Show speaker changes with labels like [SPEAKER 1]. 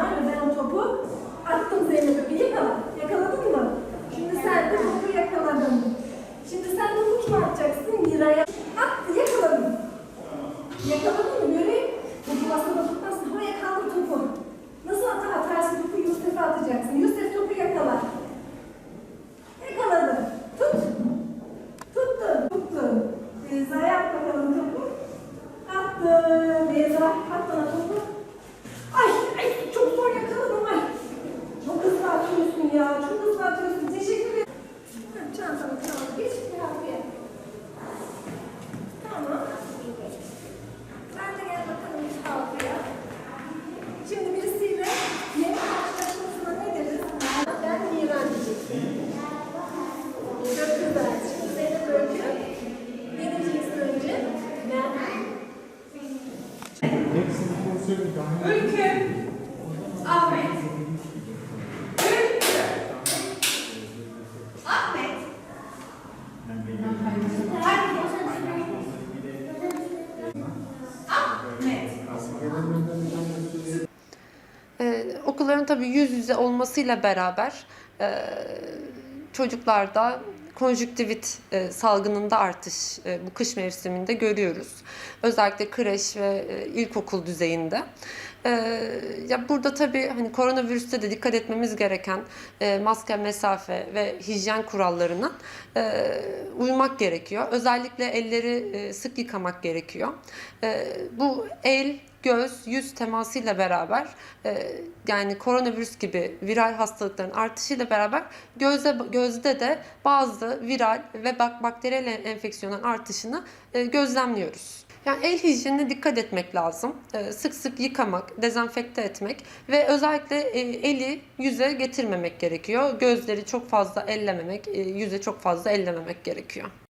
[SPEAKER 1] var ve ben o topu attım Zeynep'e. Bir yakala. Yakaladın mı? Şimdi sen de topu yakaladın. Şimdi sen topu kime atacaksın? Mira'ya. Attı, yakaladın. Yakaladın mı? Göreyim. Topu masada tutmazsın. Havaya kaldır topu. Nasıl atar atarsın topu Yusuf'e atacaksın. Yusuf topu yakala. Yakaladı. Tut. Tuttu. Tuttu. Beyza'ya at bakalım topu. Attı. Beyza at bana topu. Ay, ay çok zor yakaladım ay. Çok hızlı ya. Çok hızlı atıyorsun. Teşekkür ederim. Çantamı çantamı. Geç bir havaya. Tamam. Sen de gel bakalım bir havaya. Şimdi birisiyle yemek karşılaşmasına ne deriz? Ben Miran diyeceksin. Çok güzel. Şimdi Zeynep Öykü. Ne diyeceksin önce? Ben.
[SPEAKER 2] Ülkü. Ahmet. Ülkü. Ahmet. Ahmet.
[SPEAKER 3] Ee, okulların tabii yüz yüze olmasıyla beraber e, çocuklarda konjüktivit e, salgınında artış e, bu kış mevsiminde görüyoruz. Özellikle kreş ve e, ilkokul düzeyinde. Ya burada tabii hani koronavirüste de dikkat etmemiz gereken maske, mesafe ve hijyen kurallarına uymak gerekiyor. Özellikle elleri sık yıkamak gerekiyor. Bu el, göz, yüz temasıyla beraber e, yani koronavirüs gibi viral hastalıkların artışıyla beraber gözde gözde de bazı viral ve bak bakteriyel enfeksiyonların artışını e, gözlemliyoruz. Yani el hijyenine dikkat etmek lazım. E, sık sık yıkamak, dezenfekte etmek ve özellikle e, eli yüze getirmemek gerekiyor. Gözleri çok fazla ellememek, e, yüze çok fazla ellememek gerekiyor.